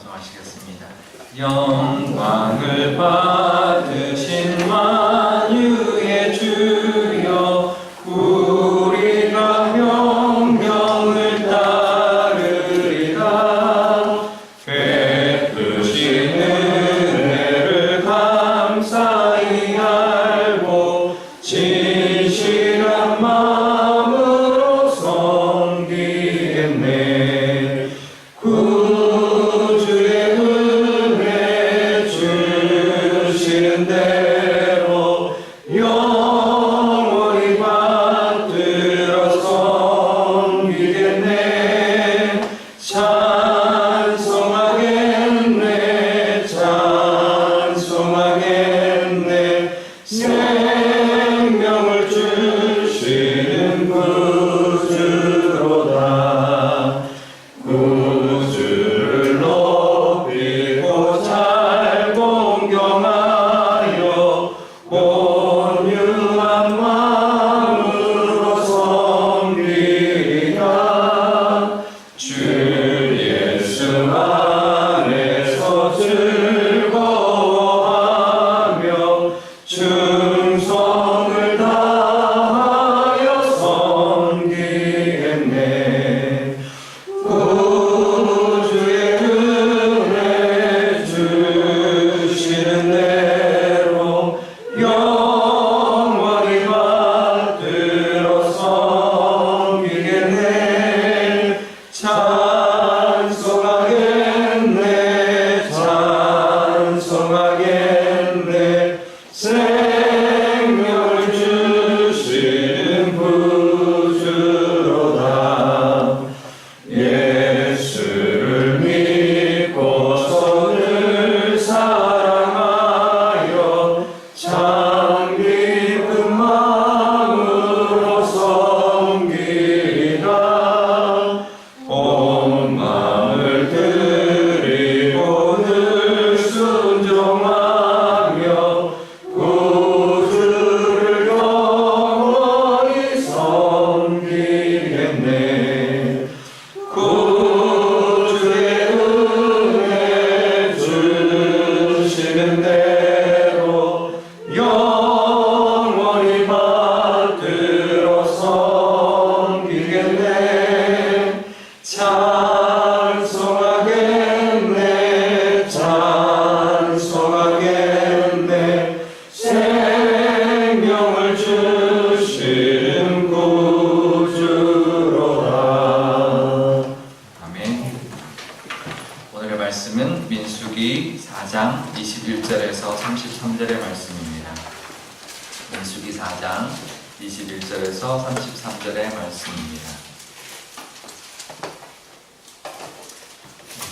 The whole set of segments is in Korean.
찬송하시겠습니다. 영광을 받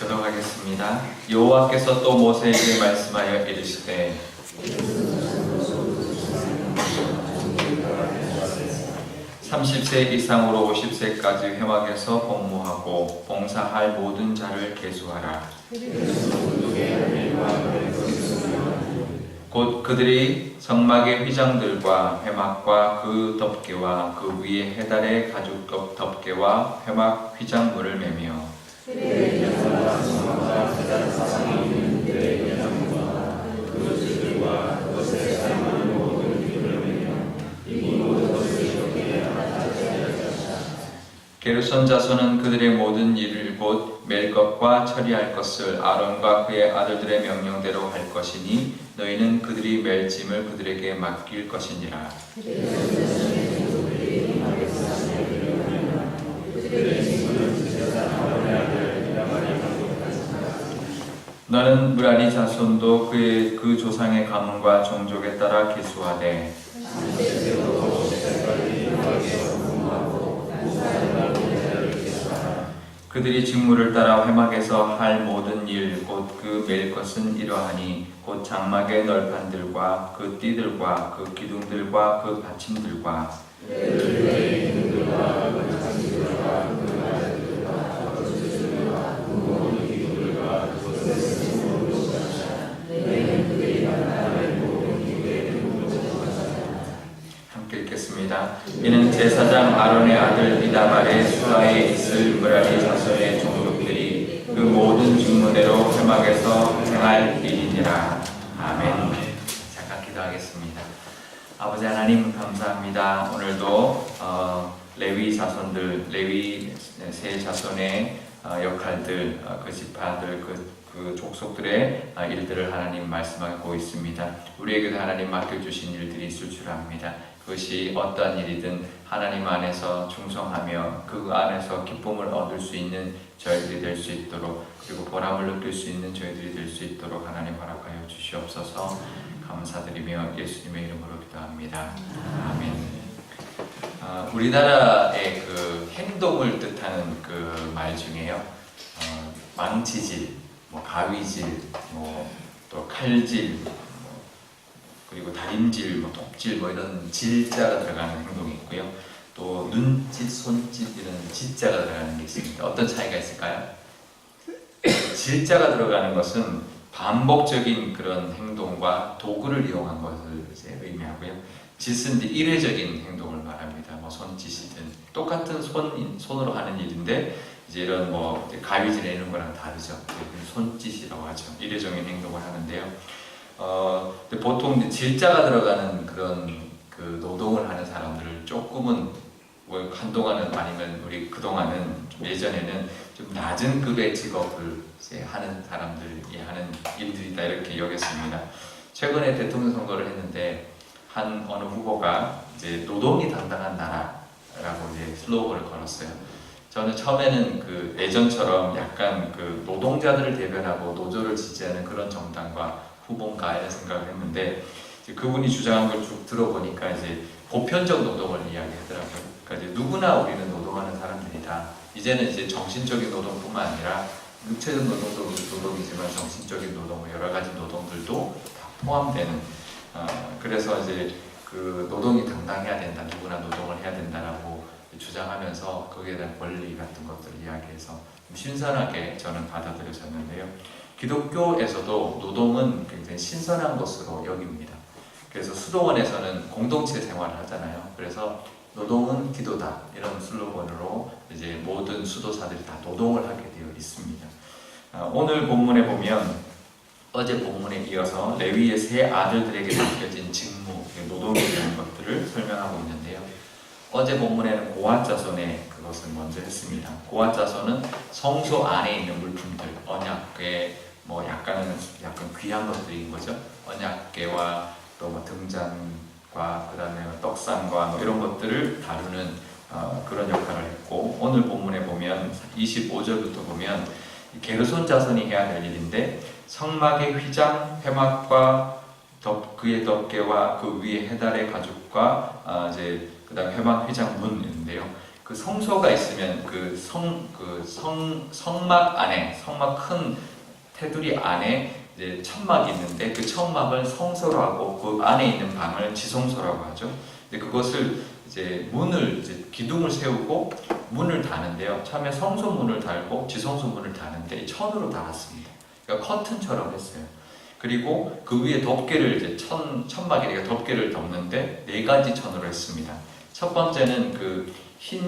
교독하겠습니다. 여호와께서 또 모세에게 말씀하여 이르시되 삼십 세 이상으로 오십 세까지 회막에서 복무하고 봉사할 모든 자를 계수하라. 곧 그들이 성막의 휘장들과 회막과 그 덮개와 그 위에 해달의 가죽 덮- 덮개와 회막 휘장물을 매며 게르손 자손은 그들의 모든 일을 곧 멜 것과 처리할 것을 아론과 그의 아들들의 명령대로 할 것이니 너희는 그들이 멜 짐을 그들에게 맡길 것이니라. 너는 무라리 자손도 그의 그 조상의 가문과 종족에 따라 기수하되 그들이 직무를 따라 회막에서 할 모든 일 곧그맬 것은 이러하니 곧 장막의 널판들과 그 띠들과 그 기둥들과 그 받침들과 것이다. 이는 제사장 아론의 아들 이다발의 수라에 있을 무라리 자손의 종족들이 그 모든 직무대로 회막에서 행할 일이니라. 아멘. 잠깐 기도하겠습니다. 아버지 하나님 감사합니다. 오늘도 어, 레위 자손들, 레위 세 자손의 어, 역할들, 어, 그 지파들, 그, 그 족속들의 어, 일들을 하나님 말씀하고 있습니다. 우리에게도 하나님 맡겨주신 일들이 있을 줄 압니다. 그것이 어떠한 일이든 하나님 안에서 충성하며 그 안에서 기쁨을 얻을 수 있는 저희들이 될 수 있도록 그리고 보람을 느낄 수 있는 저희들이 될 수 있도록 하나님 허락하여 주시옵소서 감사드리며 예수님의 이름으로 기도합니다. 아멘. 아, 우리나라의 그 행동을 뜻하는 그 말 중에요. 어, 망치질, 뭐 가위질, 뭐 또 칼질, 뭐 그리고 다림질, 뭐 독질, 뭐 이런 질자가 들어가는 행동이 있고요. 또 눈짓, 손짓 이런 짓자가 들어가는 게 있습니다. 어떤 차이가 있을까요? 질자가 들어가는 것은 반복적인 그런 행동과 도구를 이용한 것을 이제 의미하고요. 짓은 이제 일회적인 행동을 말합니다. 뭐 손짓이든 똑같은 손 손으로 하는 일인데 이제 이런 뭐 가위질 이런 거랑 다르죠. 손짓이라고 하죠. 일회적인 행동을 하는데요. 어, 근데 보통 이제 질자가 들어가는 그런 그 노동을 하는 사람들을 조금은 뭐 한동안은 아니면 우리 그동안은 좀 예전에는 좀 낮은 급의 직업을 하는 사람들이 하는 일들이다 이렇게 여겼습니다. 최근에 대통령 선거를 했는데 한 어느 후보가 이제 노동이 당당한 나라라고 이제 슬로건을 걸었어요. 저는 처음에는 그 예전처럼 약간 그 노동자들을 대변하고 노조를 지지하는 그런 정당과 후보인가 이런 생각을 했는데 그분이 주장한 걸 쭉 들어보니까 이제 보편적 노동을 이야기하더라고요. 그러니까 이제 누구나 우리는 노동하는 사람들이다. 이제는 이제 정신적인 노동뿐만 아니라 육체적 노동도 노동이지만 정신적인 노동, 뭐 여러 가지 노동들도 다 포함되는. 어, 그래서 이제 그 노동이 당당해야 된다. 누구나 노동을 해야 된다라고 주장하면서 거기에 대한 권리 같은 것들을 이야기해서 좀 신선하게 저는 받아들여졌는데요. 기독교에서도 노동은 굉장히 신선한 것으로 여깁니다. 그래서 수도원에서는 공동체 생활을 하잖아요. 그래서 노동은 기도다 이런 슬로건으로 이제 모든 수도사들이 다 노동을 하게 되어 있습니다. 아, 오늘 본문에 보면 어제 본문에 이어서 레위의 세 아들들에게 맡겨진 직무, 노동에 대한 것들을 설명하고 있는데요. 어제 본문에는 고앗 자손의 그것을 먼저 했습니다. 고앗 자손은 성소 안에 있는 물품들, 언약궤, 뭐 약간은 약간 귀한 것들인 거죠. 언약궤와 또 뭐 등잔과 그다음에 떡상과 뭐 이런 것들을 다루는 어, 그런 역할을 했고 오늘 본문에 보면 25절부터 보면 게르손 자손이 해야 될 일인데 성막의 휘장, 회막과 덮, 그의 덮개와 그 위에 해달의 가죽과 아, 이제 그다음 회막 휘장 문인데요. 그 성소가 있으면 그 성 그 성 성막 안에 성막 큰 테두리 안에 이제 천막이 있는데 그 천막을 성소로 하고 그 안에 있는 방을 지성소라고 하죠. 근데 그것을 이제 문을 이제 기둥을 세우고 문을 다는데요. 처음에 성소 문을 달고 지성소 문을 다는데 천으로 달았습니다. 그러니까 커튼처럼 했어요. 그리고 그 위에 덮개를 이제 천 천막에다가 덮개를 덮는데 네 가지 천으로 했습니다. 첫 번째는 그 흰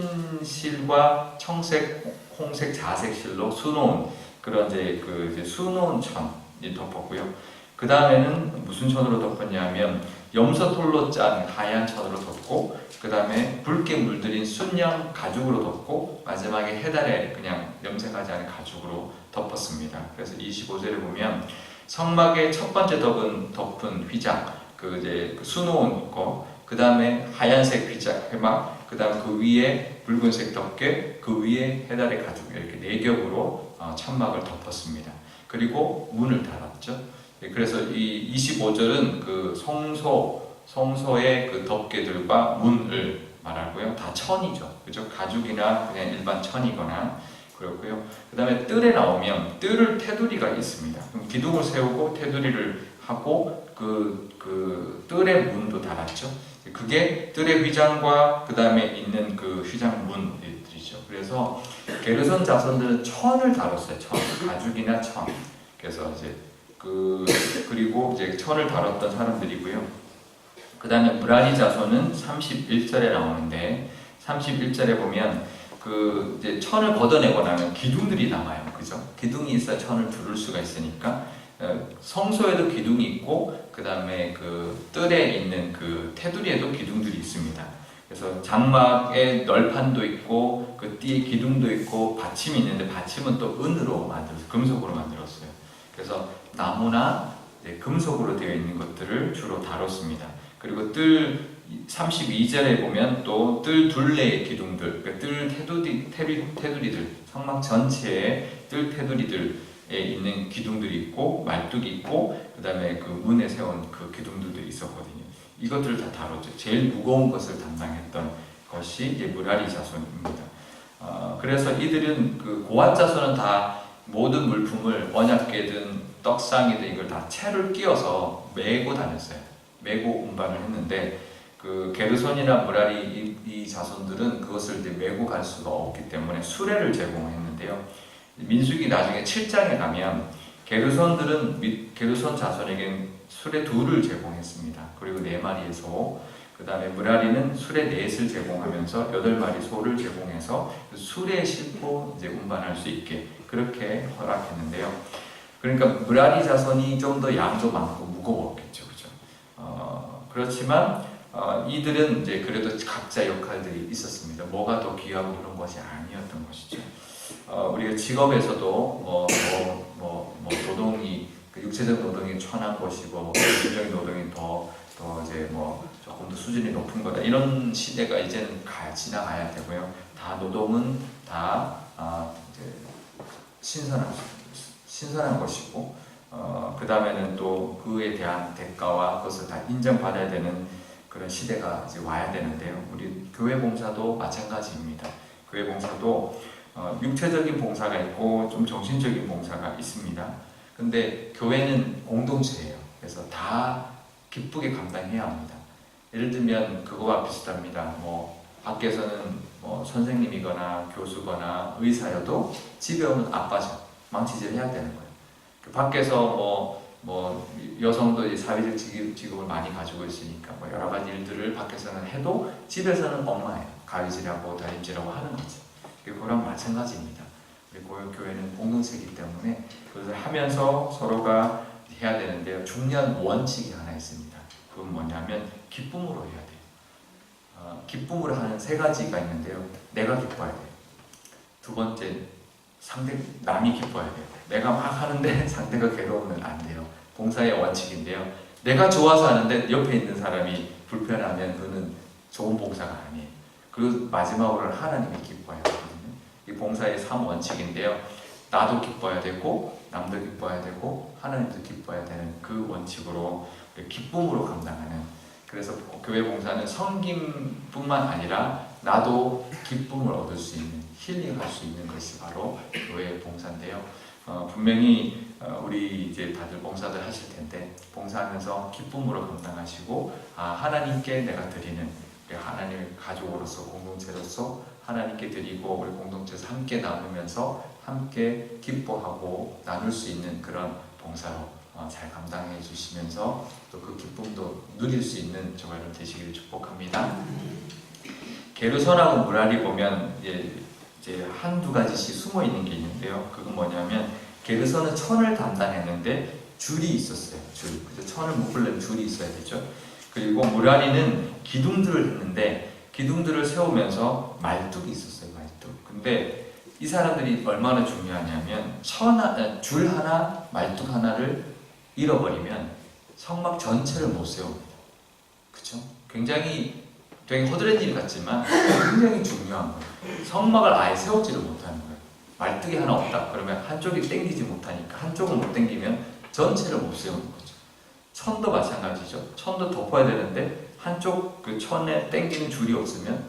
실과 청색, 홍색, 자색 실로 수놓은 그런 이제 그 이제 수놓은 천이 덮었고요. 그 다음에는 무슨 천으로 덮었냐면 염소털로 짠 하얀 천으로 덮고 그 다음에 붉게 물들인 순양 가죽으로 덮고 마지막에 해달에 그냥 염색하지 않은 가죽으로 덮었습니다. 그래서 25절에 보면 성막의 첫 번째 덮은 덮은 휘장 그 이제 그 수놓은 거, 그 다음에 하얀색 휘장 회막, 그 다음 그 위에 붉은색 덮개, 그 위에 해달의 가죽 이렇게 네 겹으로 어, 천막을 덮었습니다. 그리고 문을 달았죠. 예, 그래서 이 25절은 그 성소 성소의 그 덮개들과 문을 말하고요. 다 천이죠. 그죠? 가죽이나 그냥 일반 천이거나 그렇고요. 그 다음에 뜰에 나오면 뜰을 테두리가 있습니다. 그럼 기둥을 세우고 테두리를 하고 그, 그 뜰의 문도 달았죠. 그게 뜰의 휘장과 그 다음에 있는 그 휘장 문들이죠. 그래서 게르선 자손들은 천을 다뤘어요. 천. 가죽이나 천. 그래서 이제 그, 그리고 이제 천을 다뤘던 사람들이고요. 그 다음에 브라니 자손은 31절에 나오는데 31절에 보면 그 이제 천을 걷어내고 나면 기둥들이 남아요. 그죠? 기둥이 있어야 천을 두를 수가 있으니까 어, 성소에도 기둥이 있고 그 다음에 그 뜰에 있는 그 테두리에도 기둥들이 있습니다. 그래서 장막에 널판도 있고 그 띠에 기둥도 있고 받침이 있는데 받침은 또 은으로 만들어서 금속으로 만들었어요. 그래서 나무나 금속으로 되어 있는 것들을 주로 다뤘습니다. 그리고 뜰 32절에 보면 또 뜰 둘레의 기둥들, 그뜰 테두리, 테두리, 테두리들, 성막 전체에 뜰 테두리들에 있는 기둥들이 있고 말뚝이 있고 그 다음에 그 문에 세운 그 기둥들도 있었거든요. 이것들을 다 다뤘죠. 제일 무거운 것을 담당했던 것이 이제 무라리 자손입니다. 어, 그래서 이들은 그 고앗 자손은 다 모든 물품을 언약계든 떡상이든 이걸 다 채를 끼워서 메고 다녔어요. 메고 운반을 했는데 그 게르손이나 무라리 이, 이 자손들은 그것을 이제 메고 갈 수가 없기 때문에 수레를 제공했는데요. 민수기 나중에 7장에 가면 게르손들은 미- 게르손 자손에겐 수레 둘을 제공했습니다. 그리고 네 마리의 소, 그 다음에 무라리는 수레 넷을 제공하면서 여덟 마리 소를 제공해서 그 수레에 싣고 이제 운반할 수 있게 그렇게 허락했는데요. 그러니까 무라리 자손이 좀 더 양도 많고 무거웠겠죠, 그죠? 어, 그렇지만 어, 이들은 이제 그래도 각자 역할들이 있었습니다. 뭐가 더 귀하고 그런 것이 아니었던 것이죠. 어, 우리가 직업에서도 뭐, 뭐, 뭐, 뭐 노동이 그 육체적 노동이 천한 것이고 정신적인 노동이 더, 더 이제 뭐 조금 더 수준이 높은 거다 이런 시대가 이제는 가, 지나가야 되고요. 다 노동은 다 아, 이제 신선한 신선한 것이고 어, 그 다음에는 또 그에 대한 대가와 그것을 다 인정받아야 되는 그런 시대가 이제 와야 되는데요. 우리 교회 봉사도 마찬가지입니다. 교회 봉사도 어, 육체적인 봉사가 있고 좀 정신적인 봉사가 있습니다. 근데 교회는 공동체예요. 그래서 다 기쁘게 감당해야 합니다. 예를 들면 그거와 비슷합니다. 뭐 밖에서는 뭐 선생님이거나 교수거나 의사여도 집에 오면 아빠죠. 망치질 해야 되는 거예요. 그 밖에서 뭐, 뭐 여성도 이제 사회적 직업, 직업을 많이 가지고 있으니까 뭐 여러 가지 일들을 밖에서는 해도 집에서는 엄마예요. 가위질하고 다림질하고 하는 거죠. 그거랑 마찬가지입니다. 그리고 교회는 공동체이기 때문에 그것을 하면서 서로가 해야 되는데요. 중요한 원칙이 하나 있습니다. 그건 뭐냐면 기쁨으로 해야 돼요. 어, 기쁨으로 하는 세 가지가 있는데요. 내가 기뻐야 돼요. 두 번째, 상대 남이 기뻐야 돼요. 내가 막 하는데 상대가 괴로우면 안 돼요. 봉사의 원칙인데요. 내가 좋아서 하는데 옆에 있는 사람이 불편하면 그는 좋은 봉사가 아니에요. 그리고 마지막으로는 하나님이 하거든요. 이 봉사의 3원칙인데요. 나도 기뻐야 되고 남도 기뻐야 되고 하나님도 기뻐야 되는 그 원칙으로 기쁨으로 감당하는 그래서 교회 봉사는 섬김뿐만 아니라 나도 기쁨을 얻을 수 있는 힐링할 수 있는 것이 바로 교회 봉사인데요. 어, 분명히 어, 우리 이제 다들 봉사들 하실 텐데 봉사하면서 기쁨으로 감당하시고 아 하나님께 내가 드리는 하나님의 가족으로서 공동체로서 하나님께 드리고 우리 공동체에서 함께 나누면서 함께 기뻐하고 나눌 수 있는 그런 봉사로 어, 잘 감당해 주시면서 또 그 기쁨도 누릴 수 있는 저가 여러분 되시기를 축복합니다. 게르선하고 무라리 보면 이제 한두 가지씩 숨어 있는 게 있는데요. 그건 뭐냐면 게르선은 천을 담당했는데 줄이 있었어요. 줄. 그래서 천을 묶으려면 줄이 있어야 되죠. 그리고 무라리는 기둥들을 했는데 기둥들을 세우면서 말뚝이 있었어요. 말뚝. 근데 이 사람들이 얼마나 중요하냐면 천 하, 줄 하나, 말뚝 하나를 잃어버리면 성막 전체를 못 세웁니다. 그쵸? 굉장히 되게 허드렛 일 같지만 굉장히 중요한 거예요. 성막을 아예 세우지를 못하는 거예요. 말뚝이 하나 없다. 그러면 한쪽이 땡기지 못하니까 한쪽을 못 땡기면 전체를 못 세우는 거죠. 천도 마찬가지죠. 천도 덮어야 되는데 한쪽 그 천에 땡기는 줄이 없으면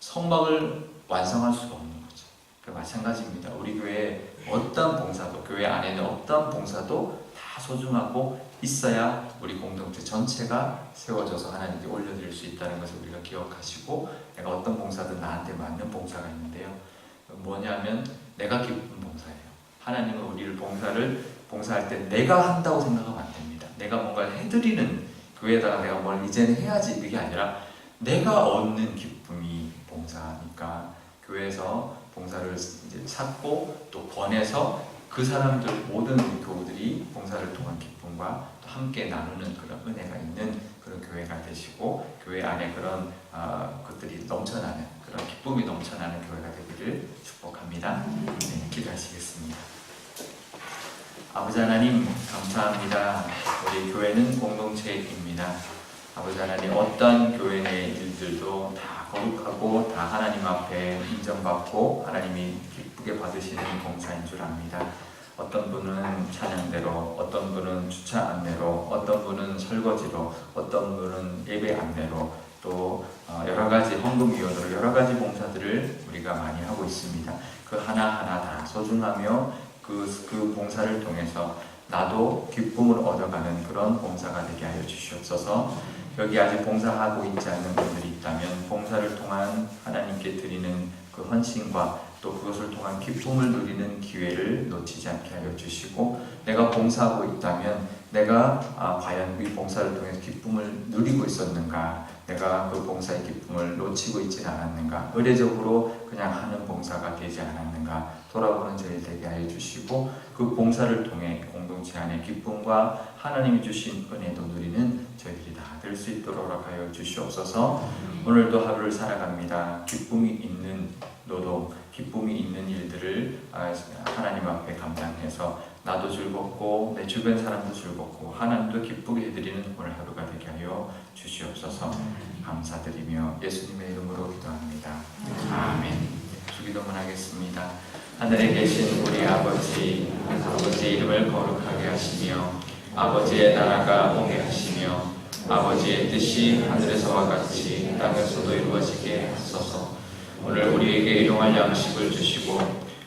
성막을 완성할 수가 없는 거죠. 그 마찬가지입니다. 우리 교회 어떤 봉사도 교회 안에는 어떤 봉사도 다 소중하고 있어야 우리 공동체 전체가 세워져서 하나님께 올려드릴 수 있다는 것을 우리가 기억하시고 내가 어떤 봉사든 나한테 맞는 봉사가 있는데요. 뭐냐면 내가 기쁜 봉사예요. 하나님은 우리를 봉사를 봉사할 때 내가 한다고 생각하면 안 됩니다. 내가 뭔가를 해드리는 교회에다가 내가 뭘 이제는 해야지 그게 아니라 내가 얻는 기쁨이 봉사니까 교회에서 봉사를 이제 찾고 또 권해서 그 사람들 모든 교우들이 봉사를 통한 기쁨과 또 함께 나누는 그런 은혜가 있는 그런 교회가 되시고 교회 안에 그런 어, 것들이 넘쳐나는 그런 기쁨이 넘쳐나는 교회가 되기를 축복합니다. 네, 기도하시겠습니다. 아버지 하나님 감사합니다. 우리 교회는 공동체입니다. 아버지 하나님 어떤 교회 내 일들도 다 거룩하고 다 하나님 앞에 인정받고 하나님이 기쁘게 받으시는 봉사인 줄 압니다. 어떤 분은 찬양대로, 어떤 분은 주차 안내로, 어떤 분은 설거지로, 어떤 분은 예배 안내로, 또 어, 여러 가지 헌금 위원으로 여러 가지 봉사들을 우리가 많이 하고 있습니다. 그 하나하나 다 소중하며 그, 그 봉사를 통해서 나도 기쁨을 얻어가는 그런 봉사가 되게 하여 주시옵소서. 여기 아직 봉사하고 있지 않는 분들이 있다면 봉사를 통한 하나님께 드리는 그 헌신과 또 그것을 통한 기쁨을 누리는 기회를 놓치지 않게 하여 주시고 내가 봉사하고 있다면 내가 아, 과연 이 봉사를 통해서 기쁨을 누리고 있었는가 내가 그 봉사의 기쁨을 놓치고 있지 않았는가? 의례적으로 그냥 하는 봉사가 되지 않았는가? 돌아보는 저희 되게 하여 주시고 그 봉사를 통해 공동체 안에 기쁨과 하나님이 주신 은혜도 누리는 저희들이 다 될 수 있도록 하여 주시옵소서. 오늘도 하루를 살아갑니다. 기쁨이 있는 노동 기쁨이 있는 일들을 아, 하나님 앞에 감당해서 나도 즐겁고 내 주변 사람도 즐겁고 하나님도 기쁘게 해드리는 오늘 하루가 되게 하여 주시옵소서. 감사드리며 예수님의 이름으로 기도합니다. 아멘. 주기도문 하겠습니다. 하늘에 계신 우리 아버지 아버지의 이름을 거룩하게 하시며 아버지의 나라가 오게 하시며 아버지의 뜻이 하늘에서와 같이 땅에서도 이루어지게 하소서. 오늘 우리에게 일용할 양식을 주시고